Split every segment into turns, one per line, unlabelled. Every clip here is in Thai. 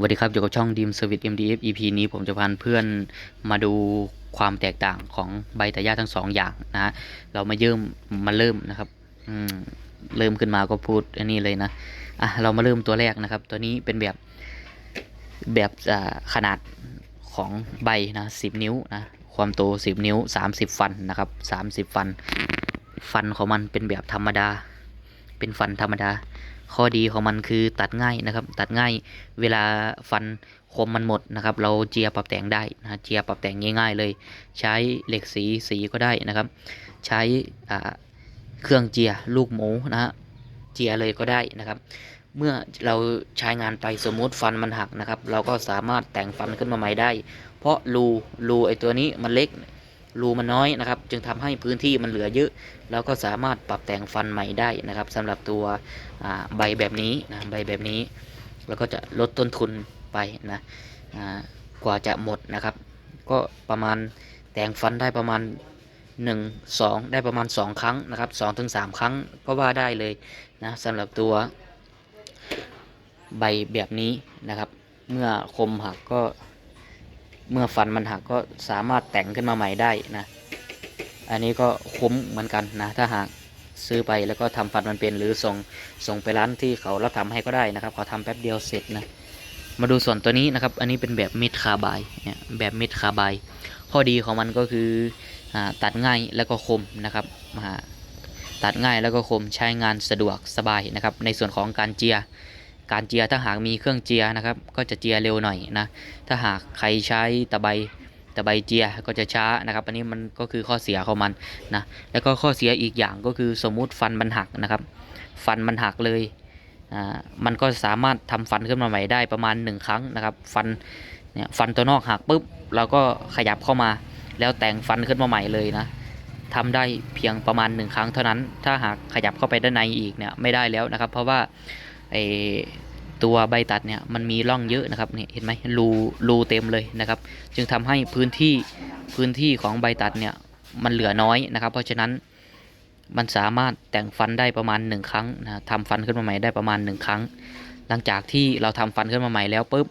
สวัสดีครับอยู่กับช่องดีมเซอร์วิส MDF EP นี้ผมจะพาเพื่อนมาดูความแตกต่างของใบตะย่าทั้งสองอย่างนะฮะเรามาเริ่มมาเริ่มนะครับอืมเริ่มขึ้นมาก็พูดอันนี้เลยนะอะเรามาเริ่มตัวแรกนะครับ ตัวนี้เป็นแบบแบบขนาดของใบนะสิบนิ้วนะความโตสิบนิ้วสามสิบฟันนะครับสามสิบฟัน ฟันของมันเป็นแบบธรรมดา เป็นฟันธรรมดา ข้อดีของมันคือตัดง่ายนะครับ ตัดง่ายเวลาฟันคมมันหมดนะครับ เราเจียปรับแต่งได้นะเจียปรับแต่งง่าย ๆ เลย ใช้เหล็กสีสีก็ได้นะครับ ใช้เครื่องเจียลูกหมูนะฮะเจียเลยก็ได้นะครับเมื่อเราใช้งานไปสมมุติฟันมันหักนะครับ เราก็สามารถแต่งฟันขึ้นมาใหม่ได้ เพราะรูรูไอตัวนี้มันเล็ก รูมันน้อยนะครับ จึงทำให้พื้นที่มันเหลือเยอะเราก็สามารถปรับแต่งฟันใหม่ได้นะครับสำหรับตัวใบแบบนี้นะใบแบบนี้ แล้วก็จะลดต้นทุนไปนะกว่าจะหมดนะครับ ก็ประมาณแต่งฟันได้ประมาณ 1 2 ได้ประมาณ 2 ครั้งนะครับ2ถึง3ครั้งก็ว่าได้เลยนะสำหรับตัวใบแบบนี้นะครับ เมื่อคมหักก็ เมื่อฟันมันหักก็สามารถแต่งขึ้นมาใหม่ได้นะ อันนี้ก็คุ้มเหมือนกันนะ ถ้าหากซื้อไปแล้วก็ทำฟันมันเป็นหรือส่งส่งไปร้านที่เขารับทำให้ก็ได้นะครับเขาทำแป๊บเดียวเสร็จนะ มาดูส่วนตัวนี้นะครับ อันนี้เป็นแบบมิดคาบายเนี่ยแบบมิดคาบาย ข้อดีของมันก็คืออตัดง่ายแล้วก็คมนะครับอ่าตัดง่ายแล้วก็คมใช้งานสะดวกสบายนะครับ ในส่วนของการเจีย การเจียถ้าหากมีเครื่องเจียนะครับ ก็จะเจียเร็วหน่อยนะ ถ้าหากใครใช้ตะไบตะไบเจียก็จะช้านะครับ อันนี้มันก็คือข้อเสียของมันนะ แล้วก็ข้อเสียอีกอย่างก็คือสมมุติฟันมันหักนะครับ ฟันมันหักเลยอ่ามันก็สามารถทำฟันขึ้นมาใหม่ได้ประมาณ 1 ครั้งนะครับ ฟันเนี่ยฟันตัวนอกหักปุ๊บเราก็ขยับเข้ามา แล้วแต่งฟันขึ้นมาใหม่เลยนะทำได้เพียงประมาณ 1 ครั้งเท่านั้น ถ้าหากขยับเข้าไปด้านในอีกเนี่ยไม่ได้แล้วนะครับ เพราะว่า ไอตัวใบตัดเนี่ยมันมีร่องเยอะนะครับนี่เห็นไหมรูรูเต็มเลยนะครับ จึงทำให้พื้นที่พื้นที่ของใบตัดเนี่ยมันเหลือน้อยนะครับ เพราะฉะนั้นมันสามารถแต่งฟันได้ประมาณ 1 ครั้งนะทำฟันขึ้นมาใหม่ได้ประมาณ 1 ครั้ง หลังจากที่เราทำฟันขึ้นมาใหม่แล้วปุ๊บ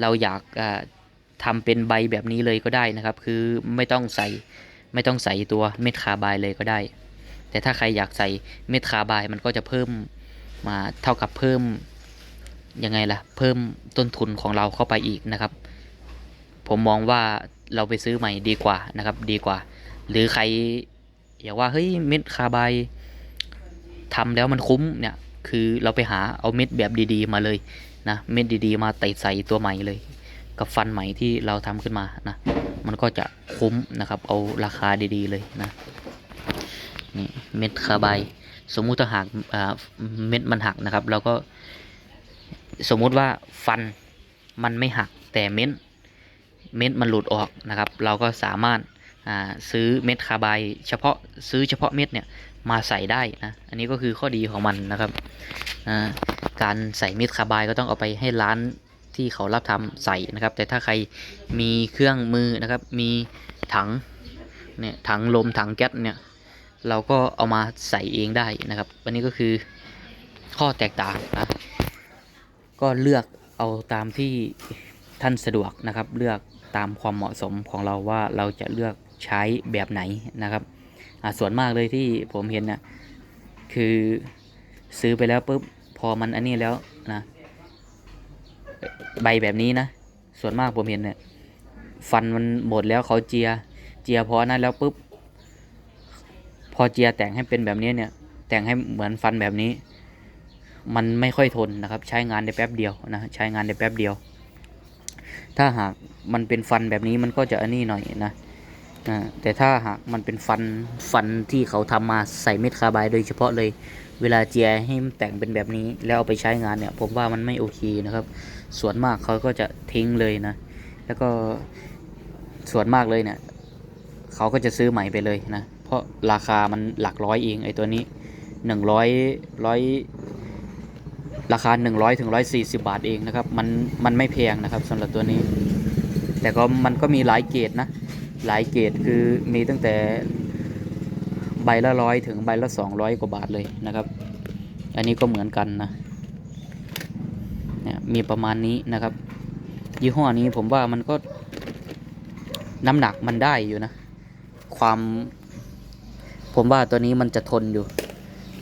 เราอยากอ่าทำเป็นใบแบบนี้เลยก็ได้นะครับ คือไม่ต้องใส่ไม่ต้องใส่ตัวเม็ดคาบายเลยก็ได้ แต่ถ้าใครอยากใส่เม็ดคาบายมันก็จะเพิ่ม มาเท่ากับเพิ่มยังไงล่ะ เพิ่มต้นทุนของเราเข้าไปอีกนะครับ ผมมองว่าเราไปซื้อใหม่ดีกว่านะครับ ดีกว่า หรือใครอยากว่าเฮ้ยเม็ดคาใบทำแล้วมันคุ้มเนี่ย คือเราไปหาเอาเม็ดแบบดีๆ มาเลยนะเม็ดดีๆ มาติดใส่ตัวใหม่เลย กับฟันใหม่ที่เราทำขึ้นมานะมันก็จะคุ้มนะครับ เอาราคาดีๆเลยนะนี่เม็ดคาใบา สมมุติถ้าหากเม็ดมันหักนะครับ เราก็สมมุติว่าฟันมันไม่หักแต่เม็ดเม็ดมันหลุดออกนะครับ เราก็สามารถาซื้อเม็ดคาบายเฉพาะซื้อเฉพาะเม็ดเนี่ยมาใส่ได้นะอันนี้ก็คือข้อดีของมันนะครับการใส่เม็ดคาบายก็ต้องเอาไปให้ร้านที่เขารับทำใส่นะครับ แต่ถ้าใครมีเครื่องมือนะครับมีถังเนี่ยถังลมถังแก๊สเนี่ย เราก็เอามาใส่เองได้นะครับอันนี้ก็คือข้อแตกต่างนะก็เลือกเอาตามที่ท่านสะดวกนะครับ เลือกตามความเหมาะสมของเราว่าเราจะเลือกใช้แบบไหนนะครับอ่าส่วนมากเลยที่ผมเห็นนะคือซื้อไปแล้วปุ๊บพอมันอันนี้แล้วนะใบแบบนี้นะ ส่วนมากผมเห็นเนี่ยฟันมันหมดแล้วเขาเจีย เจียพอนั้นแล้วปุ๊บ พอเจียแต่งให้เป็นแบบนี้เนี่ย แต่งให้เหมือนฟันแบบนี้ มันไม่ค่อยทนนะครับ ใช้งานได้แป๊บเดียวนะใช้งานได้แป๊บเดียว ถ้าหากมันเป็นฟันแบบนี้มันก็จะอันนี้หน่อยนะแต่ถ้าหากมันเป็นฟันฟันที่เขาทำมาใส่เม็ดคาบายโดยเฉพาะเลย เวลาเจียให้มันแต่งเป็นแบบนี้แล้วเอาไปใช้งานเนี่ย ผมว่ามันไม่โอเคนะครับ ส่วนมากเขาก็จะทิ้งเลยนะ แล้วก็ส่วนมากเลยเนี่ยเขาก็จะซื้อใหม่ไปเลยนะ เพราะราคามันหลักร้อยเองไอ้ตัวนี้หนึ่งร้อยร้อยราคา 100ถึง140 บาทเองนะครับ มันมันไม่แพงนะครับสำหรับตัวนี้ แต่ก็มันก็มีหลายเกรดนะ หลายเกรดคือมีตั้งแต่ใบละร้อยถึงใบละ 200 กว่าบาทเลยนะครับ อันนี้ก็เหมือนกันนะเนี่ยมีประมาณนี้นะครับ ยี่ห้อนี้ผมว่ามันก็น้ำหนักมันได้อยู่นะ ความ ผมว่าตัวนี้มันจะทนอยู่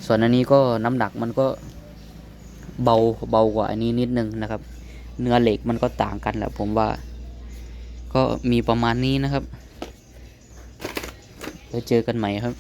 ส่วนอันนี้ก็น้ำหนักมันก็เบาเบากว่าอันนี้นิดนึงนะครับ เนื้อเหล็กมันก็ต่างกันแหละผมว่า ก็มีประมาณนี้นะครับแล้วเจอกันใหม่ครับ